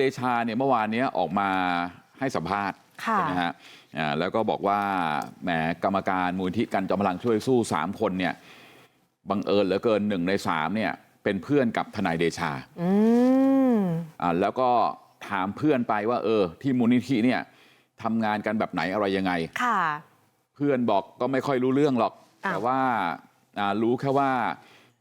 เดชาเนี่ยเมื่อวานเนี้ยออกมาให้สัมภาษณ์ค่ะใช่ไหมฮะอ่าแล้วก็บอกว่าแหมกรรมการมูลที่กันจอมพลังช่วยสู้สามคนเนี่ยบังเอิญเหลือเกินหนึ่งในสามเนี่ยเป็นเพื่อนกับทนายเดชาอืมอ่าแล้วก็ถามเพื่อนไปว่าเออที่มูลนิธิเนี่ยทำงานกันแบบไหนอะไรยังไงค่ะเพื่อนบอกก็ไม่ค่อยรู้เรื่องหรอกอ้าวแต่ว่าอ่ารู้แค่ว่า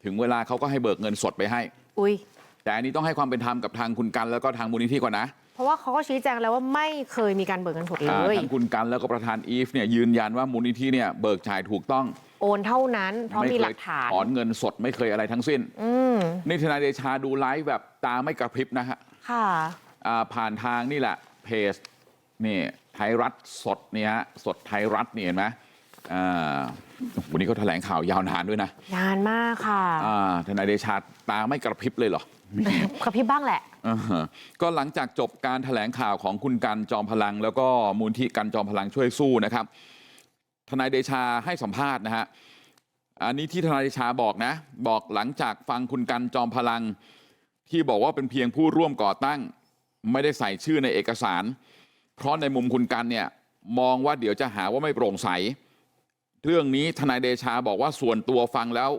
ถึงเวลาเขาก็ให้เบิกเงินสดไปให้อุ้ย แต่อันนี้ต้องให้ความเป็นธรรมกับทางคุณกันแล้วก็ทางมูลนิธิก่อนนะเพราะว่าเขาก็ชี้แจงแล้วว่าไม่เคยมีการเบิกเงินสดเลอ่ายทั้งคุณกันแล้วก็ประธานอีฟเนี่ยยืนยันว่ามูลนิธิเนี่ยเบิกจ่ายถูกต้องโอนเท่านั้นเพราะมีหลักฐานถอนเงินสดไม่เคยอะไรทั้งสิ้นอืมนี่ทนายเดชาดูไลฟ์แบบตาไม่กระพริบนะฮะค่ะอ่าผ่านทางนี่แหละเพจนี่ไทยรัฐสดเนี่ยฮะสดไทยรัฐนี่เห็นไหมอ่าวันนี้เขาแถลงข่าวยาวนานด้วยนะนานมากค่ะอ่าทนายเดชาตาไม่กระพริบเลยเหรอ กระพริบบ้างแหละก็หลังจากจบการแถลงข่าวของคุณกันจอมพลังแล้วก็มูลที่กันจอมพลังช่วยสู้นะครับทนายเดชาให้สัมภาษณ์นะฮะอันนี้ที่ทนายเดชาบอกนะบอกหลังจากฟังคุณกันจอมพลังที่บอกว่าเป็นเพียงผู้ร่วมก่อตั้งไม่ได้ใส่ชื่อในเอกสาร เพราะในมุมคุณกันเนี่ยมองว่าเดี๋ยวจะหาว่าไม่โปร่งใส เรื่องนี้ทนายเดชาบอกว่าส่วนตัวฟังแล้ว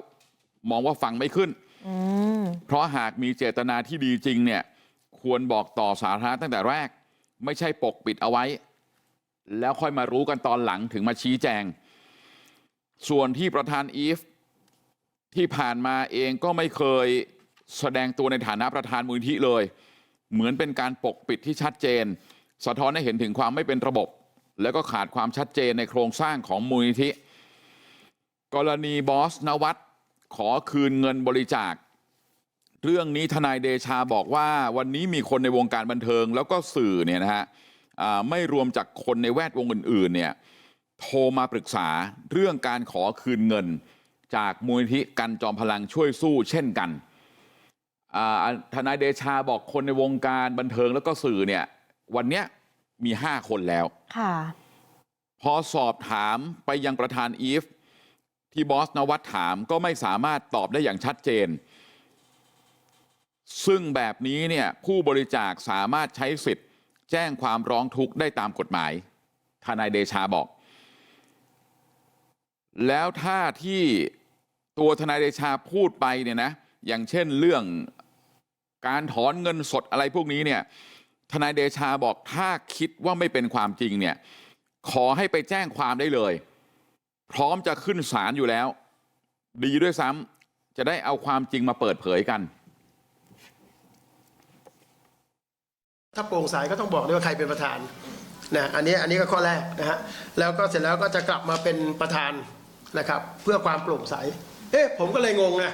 มองว่าฟังไม่ขึ้นอืม เพราะหากมีเจตนาที่ดีจริงเนี่ยควรบอกต่อสาธารณะตั้งแต่แรกไม่ใช่ปกปิดเอาไว้แล้วค่อยมารู้กันตอนหลังถึงมาชี้แจงส่วนที่ประธานอีฟที่ผ่านมาเองก็ไม่เคยแสดงตัวในฐานะประธานมูลนิธิเลยเหมือนเป็นการปกปิดที่ชัดเจนสะท้อนให้เห็นถึงความไม่เป็นระบบแล้วก็ขาดความชัดเจนในโครงสร้างของมูลนิธิกรณีบอสนวัตขอคืนเงินบริจาค เรื่องนี้ทนายเดชาบอกว่าวันนี้มีคนในวงการบันเทิงแล้วก็สื่อเนี่ยนะฮะอ่าไม่รวมจากคนในแวดวงอื่นๆเนี่ยโทรมาปรึกษาเรื่องการขอคืนเงินจากมูลนิธิกันจอมพลังช่วยสู้เช่นกันอ่าทนายเดชาบอกคนในวงการบันเทิงแล้วก็สื่อเนี่ยวันเนี้ยมีห้าคนแล้วค่ะพอสอบถามไปยังประธานอีฟที่บอสนวัตถามก็ไม่สามารถตอบได้อย่างชัดเจน ซึ่งแบบนี้เนี่ยผู้บริจาคสามารถใช้สิทธิ์แจ้งความร้องทุกข์ได้ตามกฎหมายทนายเดชาบอกแล้วถ้าที่ตัวทนายเดชาพูดไปเนี่ยนะอย่างเช่นเรื่องการถอนเงินสดอะไรพวกนี้เนี่ยทนายเดชาบอกถ้าคิดว่าไม่เป็นความจริงเนี่ยขอให้ไปแจ้งความได้เลย พร้อมจะขึ้นศาลอยู่แล้ว ดีด้วยซ้ำจะได้เอาความจริงมาเปิดเผยกัน ถ้าโปร่งใสก็ต้องบอกด้วยว่าใครเป็นประธานนะอันนี้อันนี้ก็ข้อแรกนะฮะแล้วก็เสร็จแล้วก็จะกลับมาเป็นประธานนะครับ เพื่อความโปร่งใสเอ๊ะผมก็เลยงงนะ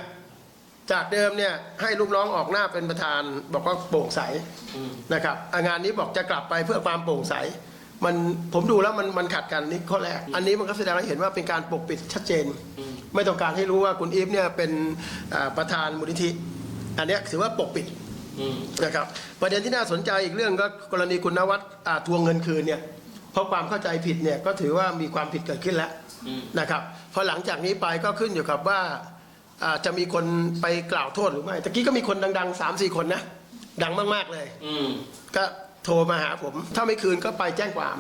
จากเดิมเนี่ยให้ลูกน้องออกหน้าเป็นประธาน บอกว่าโปร่งใสนะครับงานนี้บอกจะกลับไปเพื่อความโปร่งใสมันผมดูแล้วมันมันขัดกันนี่ข้อแรก อันนี้มันก็แสดงให้เห็นว่าเป็นการปกปิดชัดเจน ไม่ต้องการให้รู้ว่าคุณอีฟเนี่ยเป็นประธานมูลนิธิ อันนี้ถือว่าปกปิด นะครับประเด็นที่น่าสนใจอีกเรื่องก็กรณีคุณนวัดอ่าทวงเงินคืนเนี่ยเพราะความเข้าใจผิดเนี่ยก็ถือว่ามีความผิดเกิดขึ้นแล้วนะครับพอหลังจากนี้ไปก็ขึ้นอยู่กับว่าอ่าจะมีคนไปกล่าวโทษหรือไม่ตะกี้ก็มีคนดังๆ3ามสี่คนนะดังมากๆเลยก็โทรมาหาผม ถ้าไม่คืนก็ไปแจ้งความ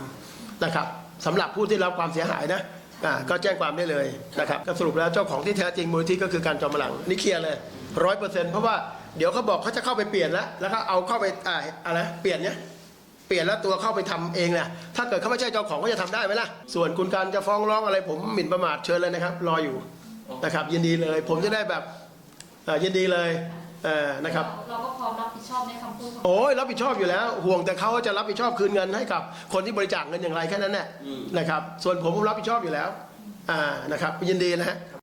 นะครับสำหรับผู้ที่รับความเสียหายนะอ่าก็แจ้งความได้เลยนะครับก็สรุปแล้วเจ้าของที่แท้จริงมูลที่ก็คือการจอมพลังนี่เคลียร์เลยร้อยเปอร์เซ็นต์เพราะว่า เดี๋ยวเขาบอกเขาจะเข้าไปเปลี่ยนแล้ว แล้วก็เอาเข้าไปอ่าอะไรเปลี่ยนเนี่ยเปลี่ยนแล้วตัวเข้าไปทำเองเนี่ยถ้าเกิดเขาไม่ใช่เจ้าของก็จะทำได้ไหมล่ะ ส่วนคุณการจะฟ้องร้องอะไร ผมหมิ่นประมาทเชิญเลยนะครับ รออยู่นะครับ ยินดีเลย ผมจะได้แบบเอ่อยินดีเลยเอ่อนะครับเราก็พร้อมรับผิดชอบในคำพูดของโอ้ยรับผิดชอบอยู่แล้ว ห่วงแต่เขาจะรับผิดชอบคืนเงินให้กับ คนที่บริจาคเงินอย่างไรแค่นั้นแหละนะครับ ส่วนผมผมรับผิดชอบอยู่แล้วอ่านะครับยินดีนะฮะท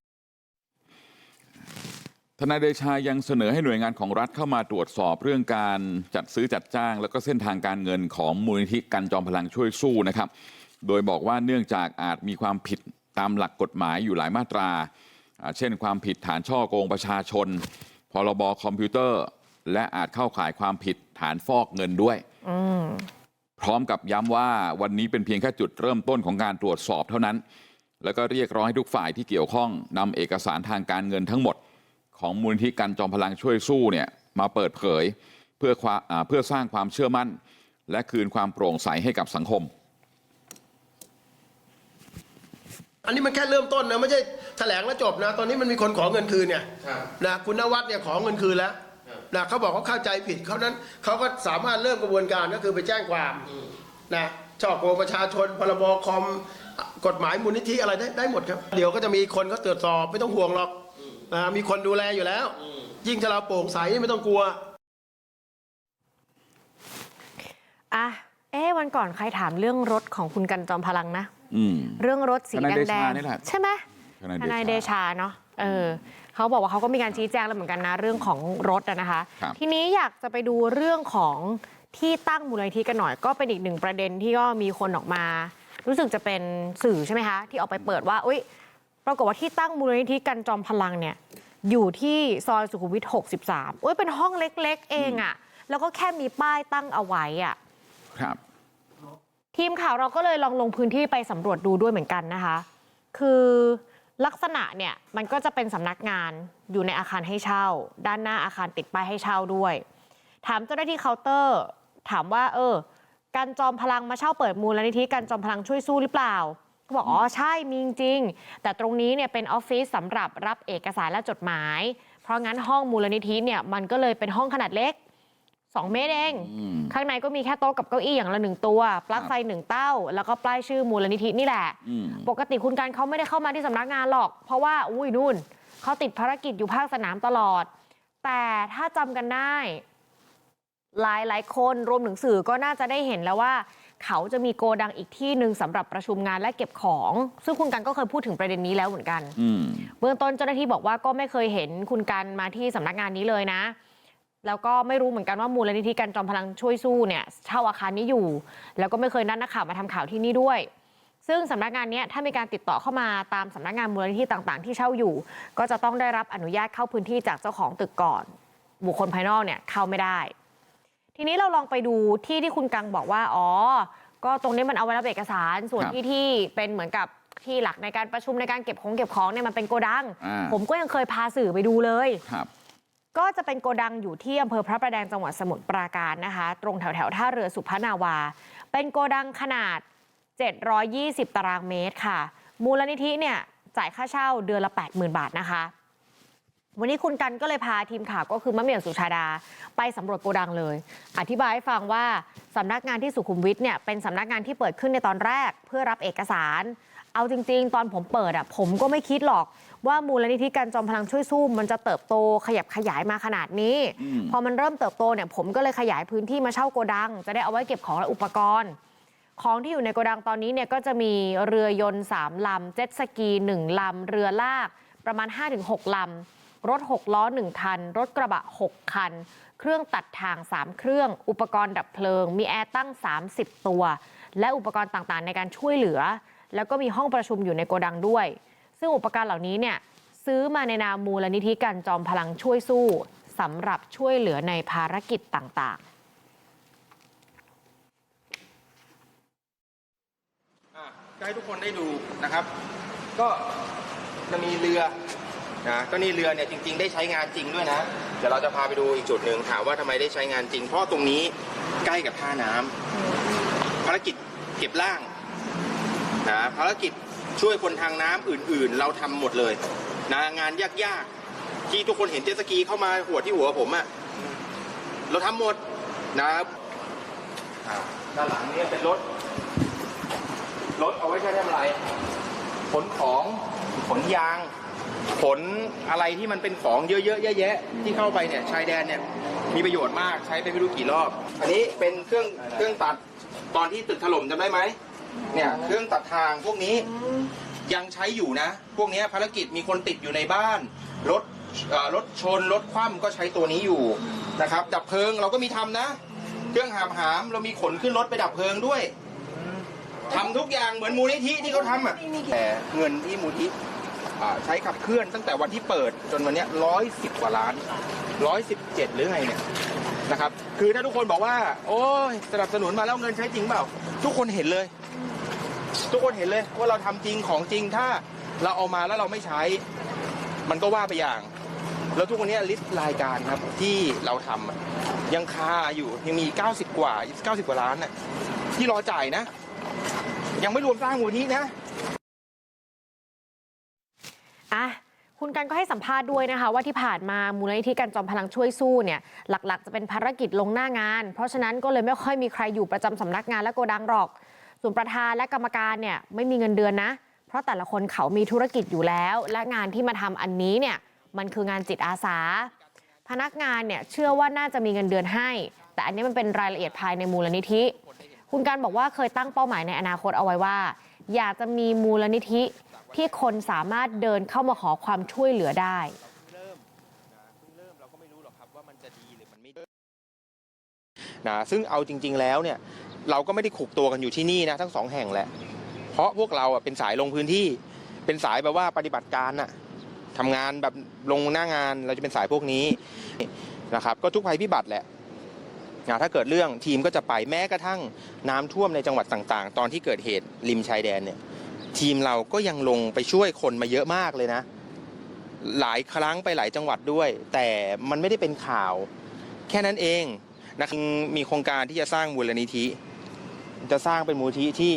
นายเดชายังเสนอให้หน่วยงานของรัฐเข้ามาตรวจสอบเรื่องการจัดซื้อจัดจ้างแล้วก็เส้นทางการเงินของมูลนิธิกันจอมพลังช่วยสู้นะครับโดยบอกว่าเนื่องจากอาจมีความผิดตามหลักกฎหมายอยู่หลายมาตราอ่าเช่นความผิดฐานช่อโกงประชาชน พรบคอมพิวเตอร์ และอาจเข้าข่ายความผิดฐานฟอกเงินด้วยอืมพร้อมกับย้ำว่าวันนี้เป็นเพียงแค่จุดเริ่มต้นของการตรวจสอบเท่านั้น แล้วก็เรียกร้องให้ทุกฝ่ายที่เกี่ยวข้องนำเอกสารทางการเงินทั้งหมด ของมูลนิธิกันจอมพลังช่วยสู้เนี่ยมาเปิดเผยเพื่อความอ่าเพื่อสร้างความเชื่อมั่นและคืนความโปร่งใสให้กับสังคม อันนี้มันแค่เริ่มต้นนะไม่ใช่แถลงแล้วจบนะตอนนี้มันมีคนขอเงินคืนเนี่ยนะคุณนวัดเนี่ยขอเงินคืนแล้วนะเขาบอกเขาเข้าใจผิดเขานั้นเขาก็สามารถเริ่มกระบวนการก็คือไปแจ้งความนะช่อโกงประชาชนพรบคอมกฎหมายมูลนิธิอะไรได้ได้หมดครับ เดี๋ยวก็จะมีคนเขาตรวจสอบไม่ต้องห่วงหรอก นะมีคนดูแลอยู่แล้ว ยิ่งถ้าเราโปร่งใสไม่ต้องกลัว อะ เอ๊ะวันก่อนใครถามเรื่องรถของคุณกันจอมพลังนะ อืม เรื่องรถสีทนายเดแดชางนี่แหละๆใช่ไหมทนายทนายเดชาเนาะเออเขาบอกว่าเขาก็มีการชี้แจงแล้วเหมือนกันนะ เรื่องของรถอะนะคะ ครับ ทีนี้อยากจะไปดูเรื่องของที่ตั้งมูลนิธิกันหน่อย ก็เป็นอีกหนึ่งประเด็นที่ก็มีคนออกมา รู้สึกจะเป็นสื่อใช่ไหมคะ ที่ออกไปเปิดว่าอุ้ย ปรากฏว่าที่ตั้งมูลนิธิกันจอมพลังเนี่ยอยู่ที่ซอยสุขุมวิท63อุ้ยเป็นห้องเล็ก ๆ เองอะแล้วก็แค่มีป้ายตั้งเอาไว้อะครับ ทีมข่าวเราก็เลยลองลงพื้นที่ไปสำรวจดูด้วยเหมือนกันนะคะ คือลักษณะเนี่ยมันก็จะเป็นสำนักงานอยู่ในอาคารให้เช่า ด้านหน้าอาคารติดป้ายให้เช่าด้วย ถามเจ้าหน้าที่เคาน์เตอร์ ถามว่า เออ การจอมพลังมาเช่าเปิดมูลนิธิการจอมพลังช่วยสู้หรือเปล่า เขาบอกอ๋อใช่มีจริงๆแต่ตรงนี้เนี่ยเป็นออฟฟิศสำหรับรับเอกสารและจดหมาย เพราะงั้นห้องมูลนิธิเนี่ยมันก็เลยเป็นห้องขนาดเล็ก 2 เมตรเองอืมข้างในก็มีแค่โต๊ะกับเก้าอี้อย่างละหนึ่งตัว ปลั๊กไฟหนึ่งเต้า แล้วก็ป้ายชื่อมูลนิธินี่แหละอืมปกติคุณการเขาไม่ได้เข้ามาที่สำนักงานหรอก เพราะว่าอุ้ยนู่นเขาติดภารกิจอยู่ภาคสนามตลอด แต่ถ้าจำกันได้ หลายหลายๆคนรวมถึงสื่อก็น่าจะได้เห็นแล้วว่า เขาจะมีโกดังอีกที่หนึ่งสำหรับประชุมงานและเก็บของซึ่งคุณกันก็เคยพูดถึงประเด็นนี้แล้วเหมือนกันอืมเบื้องต้นเจ้าหน้าที่บอกว่าก็ไม่เคยเห็นคุณกันมาที่สำนักงานนี้เลยนะ แล้วก็ไม่รู้เหมือนกันว่ามูลนิธิการจอมพลังช่วยสู้เนี่ยเช่าอาคารนี้อยู่ แล้วก็ไม่เคยนัดนักข่าวมาทำข่าวที่นี่ด้วย ซึ่งสำนักงานเนี้ยถ้ามีการติดต่อเข้ามาตามสำนักงานมูลนิธิต่างๆ ที่เช่าอยู่ ก็จะต้องได้รับอนุญาตเข้าพื้นที่จากเจ้าของตึกก่อน บุคคลภายนอกเนี่ยเข้าไม่ได้ ทีนี้เราลองไปดูที่ที่คุณกังบอกว่าอ๋อก็ตรงนี้มันเอาไว้รับเอกสารส่วนครับที่ที่เป็นเหมือนกับที่หลักในการประชุมในการเก็บของเก็บของเนี่ยมันเป็นโกดังอ่าผมก็ยังเคยพาสื่อไปดูเลยครับก็จะเป็นโกดังอยู่ที่อำเภอพระประแดงจังหวัดสมุทรปราการนะคะ ตรงแถวแถวๆท่าเรือสุพนาวา เป็นโกดังขนาด 720 ตารางเมตรค่ะ มูลนิธิเนี่ยจ่ายค่าเช่าเดือนละ 80,000 บาทนะคะ วันนี้คุณกันก็เลยพาทีมข่าวก็คือมะเหมี่ยวสุชาดาไปสำรวจโกดังเลย อธิบายให้ฟังว่าสำนักงานที่สุขุมวิทเนี่ยเป็นสำนักงานที่เปิดขึ้นในตอนแรก เพื่อรับเอกสาร เอาจริง ๆ ตอนผมเปิดอะผมก็ไม่คิดหรอก ว่ามูลนิธิการจอมพลังช่วยสู้มันจะเติบโตขยับขยายมาขนาดนี้อืมพอมันเริ่มเติบโตเนี่ยผมก็เลยขยายพื้นที่มาเช่าโกดัง จะได้เอาไว้เก็บของและอุปกรณ์ของที่อยู่ในโกดังตอนนี้เนี่ยก็จะมีเรือยนต์3ลำเจ็ตสกี 1ลำเรือลากประมาณ 5-6ลำ รถ6ล้อ1คัน รถกระบะ 6 คัน เครื่องตัดทาง 3 เครื่อง อุปกรณ์ดับเพลิง มีแอร์ตั้ง 30 ตัว และอุปกรณ์ต่างๆ ในการช่วยเหลือ แล้วก็มีห้องประชุมอยู่ในโกดังด้วย ซึ่งอุปกรณ์เหล่านี้เนี่ยซื้อมาในนามมูลนิธิการจอมพลังช่วยสู้สำหรับช่วยเหลือในภารกิจต่างๆอะก็ให้ทุกคนได้ดูนะครับ ก็จะมีเรือ นะก็นี่เรือเนี่ยจริง ๆ ได้ใช้งานจริงด้วยนะเดี๋ยวเราจะพาไปดูอีกจุดหนึ่งถามว่าทำไมได้ใช้งานจริง เพราะตรงนี้ใกล้กับท่าน้ำภารกิจเก็บร่างนะภารกิจช่วยคนทางน้ำอื่นๆ เราทำหมดเลยนะงานยากๆ ที่ทุกคนเห็นเจตสกีเข้ามาหัวที่หัวผมอะเราทำหมดนะครับอ่าด้านหลังเนี่ยเป็นรถ รถเอาไว้ใช้ทำอะไร ขนของ ขนยาง ขนอะไรที่มันเป็นของเยอะๆแยะๆที่เข้าไปเนี่ยชายแดนเนี่ยมีประโยชน์มากใช้ไปไม่รู้กี่รอบ อันนี้เป็นเครื่องเครื่องตัดตอนที่ตึกถล่มจำได้ไหมเนี่ยเครื่องตัดทางพวกนี้ยังใช้อยู่นะ พวกนี้ภารกิจมีคนติดอยู่ในบ้านรถรถชนรถคว่ำก็ใช้ตัวนี้อยู่นะครับ ดับเพลิงเราก็มีทำนะ เครื่องหามหามเรามีขนขึ้นรถไปดับเพลิงด้วยทำทุกอย่างเหมือนมูลนิธิที่เขาทำอะแต่เงินที่มูลนิธิ ใช้ขับเคลื่อนตั้งแต่วันที่เปิดจนวันนี้ร้อยสิบกว่าล้านร้อยสิบเจ็ดหรือไงเนี่ยนะครับ คือถ้าทุกคนบอกว่า โอ้ยสนับสนุนมาแล้วเงินใช้จริงเปล่า ทุกคนเห็นเลย ทุกคนเห็นเลยว่าเราทำจริงของจริงถ้าเราเอามาแล้วเราไม่ใช้ มันก็ว่าไปอย่าง แล้วทุกวันนี้ลิสต์รายการครับที่เราทำอะยังคาอยู่ยังมี 90 กว่า 90 กว่าล้านน่ะที่รอจ่ายนะ ยังไม่รวมสร้างมูลนี้นะ อะคุณกันก็ให้สัมภาษณ์ด้วยนะคะ ว่าที่ผ่านมามูลนิธิกันจอมพลังช่วยสู้เนี่ยหลักๆ จะเป็นภารกิจลงหน้างาน เพราะฉะนั้นก็เลยไม่ค่อยมีใครอยู่ประจำสำนักงานและโกดังหรอก ส่วนประธานและกรรมการเนี่ยไม่มีเงินเดือนนะ เพราะแต่ละคนเขามีธุรกิจอยู่แล้ว และงานที่มาทำอันนี้เนี่ยมันคืองานจิตอาสา พนักงานเนี่ยเชื่อว่าน่าจะมีเงินเดือนให้ แต่อันนี้มันเป็นรายละเอียดภายในมูลนิธิ คุณการบอกว่าเคยตั้งเป้าหมายในอนาคตเอาไว้ว่า อยากจะมีมูลนิธิ ที่คนสามารถเดินเข้ามาขอความช่วยเหลือได้นะซึ่งเอาจริง ๆ แล้วเนี่ยเราก็ไม่ได้ขุกตัวกันอยู่ที่นี่นะทั้งสองแห่งแหละ เพราะพวกเราอะเป็นสายลงพื้นที่ เป็นสายแบบว่าปฏิบัติการน่ะทำงานแบบลงหน้างานเราจะเป็นสายพวกนี้นะครับ ก็ทุกภัยพิบัติแหละนะถ้าเกิดเรื่องทีมก็จะไปแม้กระทั่งน้ำท่วมในจังหวัดต่างๆ ตอนที่เกิดเหตุริมชายแดนเนี่ย ทีมเราก็ยังลงไปช่วยคนมาเยอะมากเลยนะ หลายครั้งไปหลายจังหวัดด้วย แต่มันไม่ได้เป็นข่าว แค่นั้นเองนะมีโครงการที่จะสร้างมูลนิธิ จะสร้างเป็นมูลนิธิที่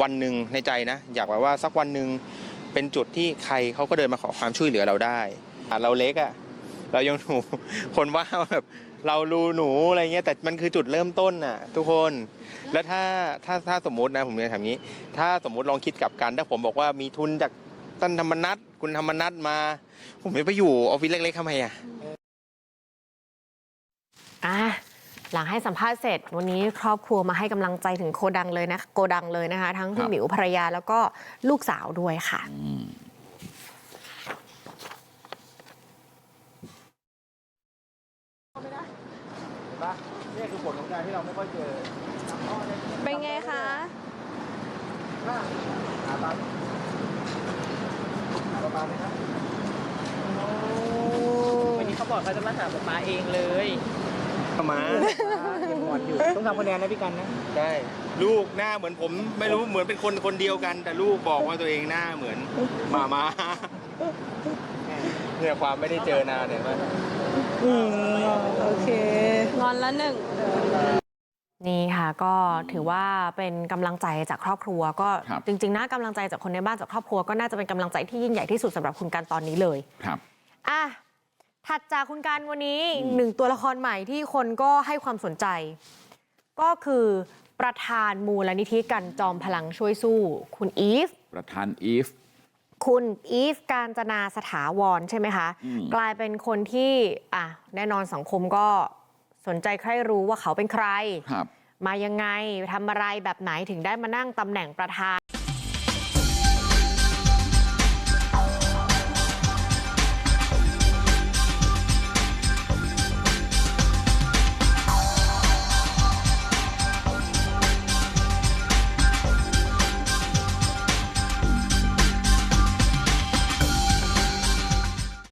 วันหนึ่งในใจนะ อยากแบบว่าสักวันหนึ่งเป็นจุดที่ใครเขาก็เดินมาขอความช่วยเหลือเราได้อะเราเล็กอะเรายังหนูคนว่าแบบ เรารูหนูอะไรเงี้ยแต่มันคือจุดเริ่มต้นน่ะทุกคน แล้วถ้าถ้าถ้าสมมตินะผมจะถามงี้ ถ้าสมมติลองคิดกลับกันถ้าผมบอกว่ามีทุนจากท่านธรรมนัทคุณธรรมนัทมา ผมไม่ไปอยู่ออฟฟิศเล็กๆทำไมอะอะหลังให้สัมภาษณ์เสร็จ วันนี้ครอบครัวมาให้กำลังใจถึงโกดังเลยนะโกดังเลยนะคะ ทั้งพี่ครับหมิวภรรยาแล้วก็ลูกสาวด้วยค่ะ นี่คือผลของการที่เราไม่ค่อยเจอ เป็นไงคะ ประมาณนี้ครับวันนี้เขาบอกเขาจะมาหาป๊าป๊าเองเลยประมาณยังหวดอยู่ต้องทำคะแนนนะพี่กันนะใช่ลูกหน้าเหมือนผม ไม่รู้เหมือนเป็นคนคนเดียวกัน แต่ลูกบอกว่าตัวเองหน้าเหมือนหมามาเนี่ยความไม่ได้เจอนานเนี่ยมันอืมโอเคงอนละหนึ่ง นี่ค่ะก็ถือว่าเป็นกำลังใจจากครอบครัว ก็ครับจริงๆนะกำลังใจจากคนในบ้านจากครอบครัวก็น่าจะเป็นกำลังใจที่ยิ่งใหญ่ที่สุดสำหรับคุณการตอนนี้เลยครับอะถัดจากคุณการวันนี้อีกหนึ่งตัวละครใหม่ที่คนก็ให้ความสนใจ ก็คือประธานมูลนิธิกันจอมพลังช่วยสู้ คุณอีฟประธานอีฟคุณอีฟการจนาสถาวรใช่ไหมคะอืมกลายเป็นคนที่อะแน่นอนสังคมก็ สนใจใครรู้ว่าเขาเป็นใครครับมายังไงทำอะไรแบบไหนถึงได้มานั่งตำแหน่งประธาน